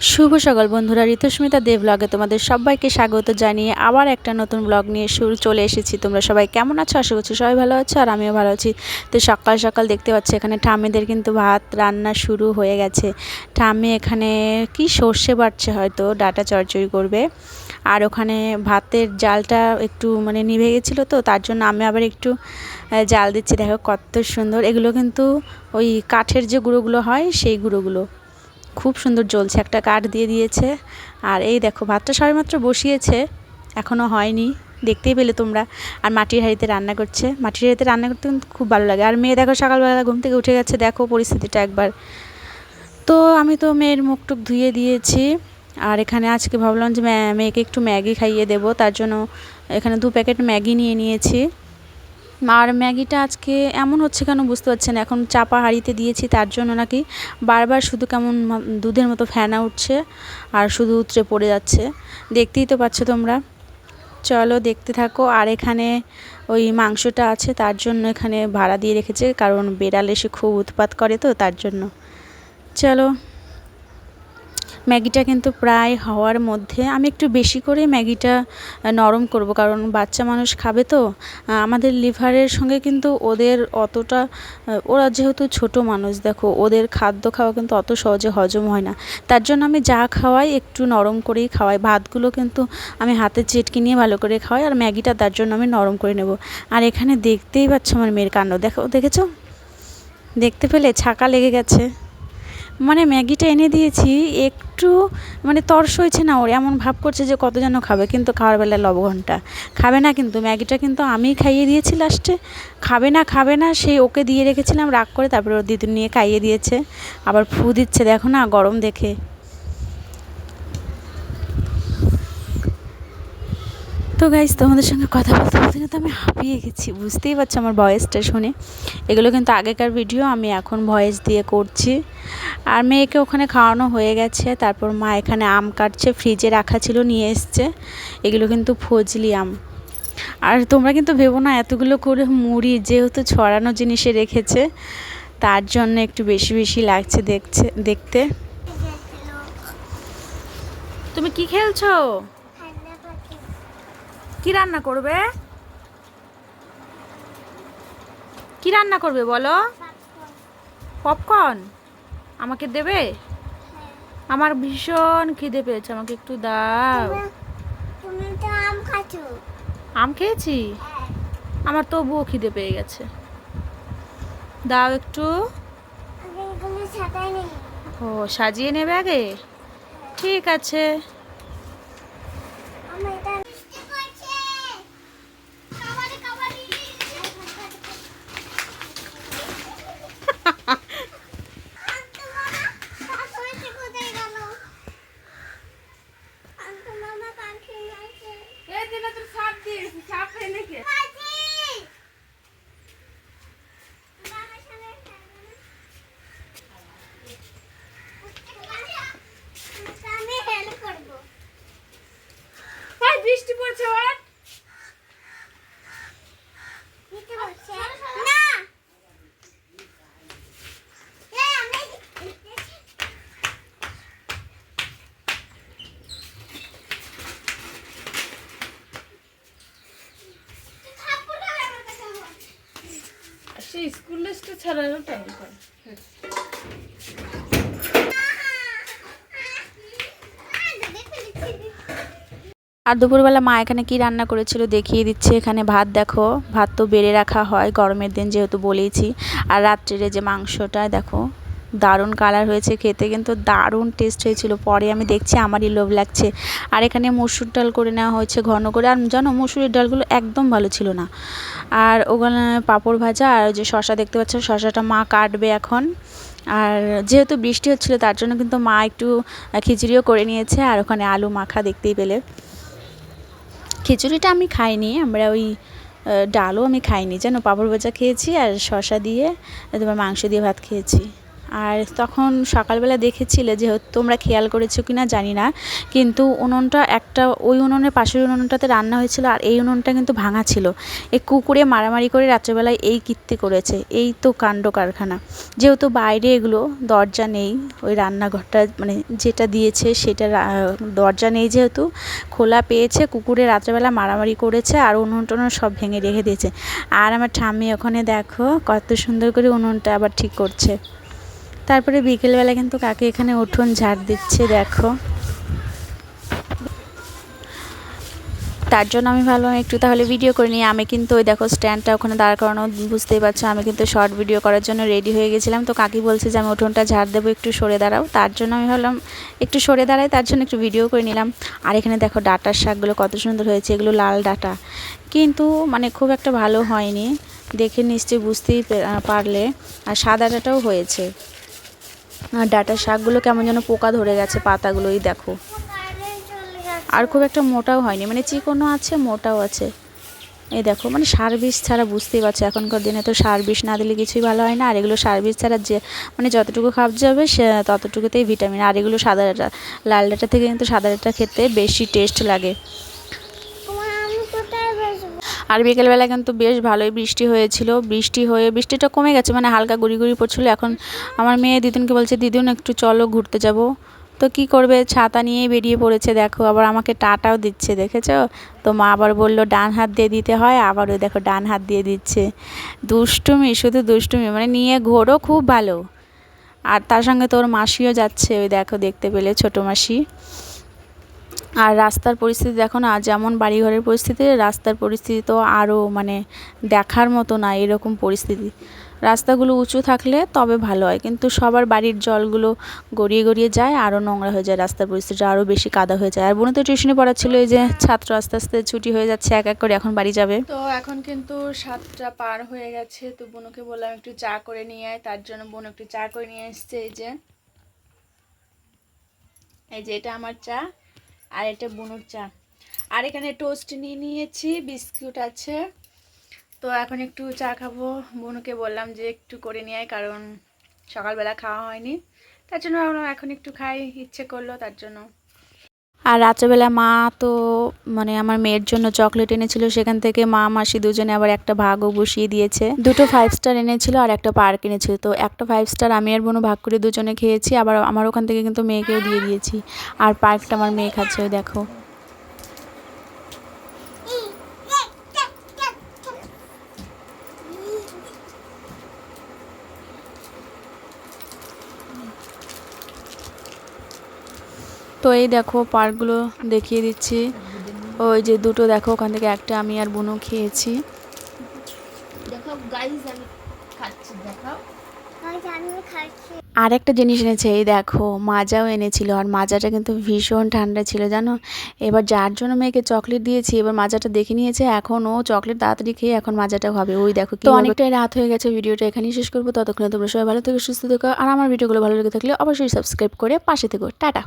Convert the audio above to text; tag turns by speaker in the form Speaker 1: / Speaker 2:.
Speaker 1: শুভ সকাল বন্ধুরা, ঋতুস্মিতা দেব ব্লগে তোমাদের সবাইকে স্বাগত জানিয়ে আবার একটা নতুন ব্লগ নিয়ে শুরু চলে এসেছি। তোমরা সবাই কেমন আছো? আশা করছি সবাই ভালো আছো আর আমিও ভালো আছি। তো সকাল সকাল দেখতে পাচ্ছি এখানে ঠাম্মিদের কিন্তু ভাত রান্না শুরু হয়ে গেছে। ঠাম্মি এখানে কি সর্ষে বাড়ছে হয়তো, ডাটা চড়চড়ি করবে। আর ওখানে ভাতের জালটা একটু মানে নিভে গেছিল তো, তার জন্য আমি আবার একটু জাল দিচ্ছি। দেখো কত সুন্দর। এগুলো কিন্তু ওই কাঠের যে গুঁড়োগুলো হয়, সেই গুঁড়োগুলো। খুব সুন্দর জ্বলছে, একটা কাঠ দিয়ে দিয়েছে। আর এই দেখো, ভাতটা সবেমাত্র বসিয়েছে এখনও হয়নি, দেখতেই পেলে তোমরা। আর মাটির হাঁড়িতে রান্না করছে, মাটির হাঁড়িতে রান্না করতে কিন্তু খুব ভালো লাগে। আর মেয়ে দেখো, সকালবেলা ঘুম থেকে উঠে গেছে, দেখো পরিস্থিতিটা একবার। তো আমি তো মেয়ের মুখ টুক ধুয়ে দিয়েছি, আর এখানে আজকে ভাবলাম যে ম্যা- মেয়েকে একটু ম্যাগি খাইয়ে দেবো, তার জন্য এখানে দু প্যাকেট ম্যাগি নিয়ে নিয়েছি। আর ম্যাগিটা আজকে এমন হচ্ছে কেন বুঝতে পারছেন এখন চাপা হাঁড়িতে দিয়েছি, তার জন্য নাকি বারবার শুধু কেমন দুধের মতো ফেনা উঠছে আর শুধু উতরে পড়ে যাচ্ছে। দেখতেই তো পাচ্ছ তোমরা। চলো দেখতে থাকো। আর এখানে ওই মাংসটা আছে, তার জন্য এখানে ভাড়া দিয়ে রেখেছে, কারণ বেড়াল এসে খুব উৎপাত করে তো, তার জন্য। চলো। ম্যাগিটা কিন্তু প্রায় হওয়ার মধ্যে আমি একটু বেশি করে ম্যাগিটা নরম করব। কারণ বাচ্চা মানুষ খাবে তো আমাদের লিভারের সঙ্গে কিন্তু ওদের অতটা ওরা যেহেতু ছোট মানুষ, দেখো, ওদের খাদ্য খাওয়া কিন্তু অত সহজে হজম হয় না। তার জন্য আমি যা খাওয়াই একটু নরম করেই খাওয়াই। ভাতগুলো কিন্তু আমি হাতে চেটকে নিয়ে ভালো করে খাওয়াই আর ম্যাগিটা তার জন্য আমি নরম করে নেব। আর এখানে দেখতেই পাচ্ছ আমার মেয়ের কাণ্ড। দেখো, দেখেছ? দেখতে পেলে? ছাকা লেগে গেছে। মানে ম্যাগিটা এনে দিয়েছি, একটু মানে তর্স হয়েছে না ওর, এমন ভাব করছে যে কত যেন খাবে, কিন্তু খাওয়ার বেলায় লবঘণ্টা খাবে না কিন্তু, ম্যাগিটা কিন্তু আমি খাইয়ে দিয়েছি লাস্টে। খাবে না খাবে না, সেই ওকে দিয়ে রেখেছিলাম, রাগ করে তারপরে ওর দিদি নিয়ে খাইয়ে দিয়েছে। আবার ফু দিচ্ছে, দেখো না, গরম দেখে। তো গাইজ তোমাদের সঙ্গে কথা বলতে বলতে কিন্তু আমি হাঁপিয়ে গেছি। বুঝতেই পারছ আমার ভয়েসটা শুনে। এগুলো কিন্তু আগেকার ভিডিও আমি এখন ভয়েস দিয়ে করছি। আর মেয়েকে ওখানে খাওয়ানো হয়ে গেছে। তারপর মা এখানে আম কাটছে ফ্রিজে রাখা ছিল, নিয়ে এসছে। এগুলো কিন্তু ফজলি আম। আর তোমরা কিন্তু ভেবো না, এতগুলো করে মুড়ি যেহেতু ছড়ানো জিনিসে রেখেছে, তার জন্য একটু বেশি বেশি লাগছে দেখছে, দেখতে। তুমি কি খেলছো? কি রান্না করবে? কি রান্না করবে বলো? পপকর্ন। আমাকে দেবে? আমার ভীষণ খিদে পেয়েছে আমাকে একটু দাও।
Speaker 2: আম
Speaker 1: আম খেয়েছি? আমার তবুও খিদে পেয়ে গেছে। দাও একটু। ও সাজিয়ে নেবে আগে? ঠিক আছে
Speaker 2: আমি এটা বৃষ্টি পড়ছে কাবাডি কাবাডি আন্টু মামা কাজ হয়েছে কোথায় গেল আন্টু মামা কাঁঠি আছে কাঁচি! মামার সঙ্গে খেলবে না? আমি হেল্প করব
Speaker 1: বৃষ্টি পড়ছে
Speaker 2: নিতে বলছে না এ আমি থাপ্পড় খাবে আমার কাছে এখন।
Speaker 1: সে স্কুল ড্রেসটা আর দুপুরবেলা মা এখানে কি রান্না করেছিল দেখিয়ে দিচ্ছে। এখানে ভাত দেখো, ভাত তো বেড়ে রাখা হয় গরমের দিন যেহেতু বলেইছি। আর রাত্রিরে যে মাংসটা, দেখো। দারুণ কালার হয়েছে খেতে, কিন্তু দারুণ টেস্ট হয়েছিল। পরে আমি দেখছি আমারই লোভ লাগছে। আর এখানে মসুর ডাল করে নেওয়া হয়েছে ঘন করে। আর জানো, মসুরের ডালগুলো একদম ভালো ছিল না। আর ওখানে পাঁপড় ভাজা আর যে শশা দেখতে পাচ্ছ শশাটা মা কাটবে এখন। আর যেহেতু বৃষ্টি হচ্ছিল, তার জন্য কিন্তু মা একটু খিচুড়িও করে নিয়েছে। আর ওখানে আলু মাখা দেখতেই পেলে। খিচুড়িটা আমি খাইনি, আমরা ওই ডালও আমি খাইনি। যেন পাঁপড় ভাজা খেয়েছি আর শশা দিয়ে তোমার মাংস দিয়ে ভাত খেয়েছি। আর তখন সকালবেলা দেখেছিলে যে তোমরা খেয়াল করেছ কি না জানি না, কিন্তু উনুনটা একটা, ওই উনুনের পাশের উনুনটাতে রান্না হয়েছিল আর এই উনুনটা কিন্তু ভাঙা ছিল। এই কুকুরে মারামারি করে রাত্রেবেলায় এই কীর্তি করেছে। এই তো কাণ্ড কারখানা। যেহেতু বাইরে এগুলো দরজা নেই, ওই রান্নাঘরটা মানে যেটা দিয়েছে সেটা দরজা নেই যেহেতু, খোলা পেয়েছে, কুকুরে রাত্রেবেলা মারামারি করেছে আর উনুন টুনুন সব ভেঙে রেখে দিয়েছে। আর আমার ঠাম্মি ওখানে দেখো কত সুন্দর করে উনুনটা আবার ঠিক করছে। তারপরে বিকেলবেলা কিন্তু কাকে এখানে উঠোন ঝাড় দিচ্ছে, দেখো। তার জন্য আমি ভাবলাম একটু তাহলে ভিডিও করে নিই। আমি কিন্তু ওই দেখো স্ট্যান্ডটা ওখানে দাঁড় করানো, বুঝতেই পারছ, আমি কিন্তু শর্ট ভিডিও করার জন্য রেডি হয়ে গেছিলাম। তো কাকি বলছে যে, আমি উঠোনটা ঝাড় দেবো, একটু সরে দাঁড়াও। তার জন্য আমি ভাবলাম একটু সরে দাঁড়াই, তার জন্য একটু ভিডিও করে নিলাম। আর এখানে দেখো ডাটার শাকগুলো কত সুন্দর হয়েছে, এগুলো লাল ডাটা। কিন্তু মানে খুব একটা ভালো হয়নি, দেখে নিশ্চয়ই বুঝতেই পারলে। আর সাদা ডাটাও হয়েছে। আর ডাটার শাকগুলো কেমন যেন পোকা ধরে গেছে, পাতাগুলোই দেখো। আর খুব একটা মোটাও হয়নি মানে চিকনও আছে, মোটাও আছে। এই দেখো মানে সার বিষ ছাড়া বুঝতেই পারছ, এখনকার দিনে তো সার বিষ না দিলে কিছুই ভালো হয় না। আর এগুলো সার বিষ ছাড়া যে মানে যতটুকু খাওয়া যাবে সে ততটুকুতেই ভিটামিন। আর এগুলো সাদা ডাটা, লাল ডাটা থেকে কিন্তু সাদা ডাটা খেতে বেশি টেস্ট লাগে
Speaker 2: তোমার আমি কোথায় বসবো
Speaker 1: আর বিকেলবেলা কিন্তু বেশ ভালোই বৃষ্টি হয়েছিল। বৃষ্টি হয়ে, বৃষ্টিটা কমে গেছে মানে হালকা গুড়ি গুড়ি পড়ছিল। এখন আমার মেয়ে দিদুনকে বলছে, দিদুন, একটু চলো ঘুরতে যাব। তো কি করবে? ছাতা নিয়ে বেরিয়ে পড়েছে, দেখো। আবার আমাকে টাটাও দিচ্ছে, দেখেছ? তো মা আবার বলল, ডান হাত দিয়ে দিতে হয়। আবার ওই দেখো, ডান হাত দিয়ে দিচ্ছে। দুষ্টুমি, শুধু দুষ্টুমি মানে নিয়ে ঘোরও খুব ভালো। আর তার সঙ্গে তোর মাসিও যাচ্ছে, ওই দেখো, দেখতে পেলে ছোটো মাসি। আর রাস্তার পরিস্থিতি দেখো না, যেমন বাড়িঘরের পরিস্থিতি, রাস্তার পরিস্থিতি তো আরও মানে দেখার মতো না এরকম পরিস্থিতি। রাস্তাগুলো উঁচু থাকলে তবে ভালো হয়, কিন্তু সবার বাড়ির জলগুলো গড়িয়ে গড়িয়ে যায় আরও নোংরা হয়ে যায় রাস্তার পরিস্থিতিটা আরও বেশি কাদা হয়ে যায়। আর বোনে তো টিউশনি পড়াচ্ছিল এই যে ছাত্র আস্তে আস্তে ছুটি হয়ে যাচ্ছে, এক এক করে এখন বাড়ি যাবে। তো এখন কিন্তু সাতটা পার হয়ে গেছে, তো বোনকে বললাম একটু চা করে নিয়ে আয়, তার জন্য বোন একটু চা করে নিয়ে এসছে, এই যে। এই যে এটা আমার চা আর এটা বুনুর চা। আর এখানে টোস্ট নিয়ে নিয়েছি, বিস্কুট আছে। তো এখন একটু চা খাব। বুনুকে বললাম যে একটু করে নিয়ে কারণ সকালবেলা খাওয়া হয়নি। তার জন্য এখন একটু খাই, ইচ্ছে করল তার জন্য। আর রাত্রেবেলা মা তো মানে আমার মেয়ের জন্য চকলেট এনেছিল, সেখান থেকে মা, মাসি দুজনে আবার একটা ভাগও বসিয়ে দিয়েছে। দুটো ফাইভ স্টার এনেছিল আর একটা পার্ক এনেছিল। তো একটা ফাইভ স্টার আমি আর বোনও ভাগ করে দুজনে খেয়েছি, আবার আমার ওখান থেকে কিন্তু মেয়েকেও দিয়ে দিয়েছি। আর পার্কটা আমার মেয়ে খাচ্ছে, দেখো। তো এই দেখো পার্কগুলো দেখিয়ে দিচ্ছি। ওই যে দুটো দেখো ওখান থেকে একটা আমি আর বোনও খেয়েছি।
Speaker 3: দেখো গাইস আমি খাচ্ছি দেখাও।
Speaker 2: আমি জানি খাচ্ছি।
Speaker 1: আর একটা জিনিস এনেছে এই দেখো মাজাও এনেছিল। আর মাজাটা কিন্তু ভীষণ ঠান্ডা ছিল জানো? এবার যার জন্য মেয়েকে চকলেট দিয়েছি এবার মাজাটা দেখে নিয়েছে এখন ও চকলেট তাড়াতাড়ি খেয়ে এখন মাজাটা হবে ওই দেখো তো অনেকটাই রাত হয়ে গেছে ভিডিওটা এখানেই শেষ করব। ততক্ষণে তোমরা সবাই ভালো থেকে সুস্থ থেকো। আর আমার ভিডিওগুলো ভালো লেগে থাকলে অবশ্যই সাবস্ক্রাইব করে পাশে থেকো। টাটা।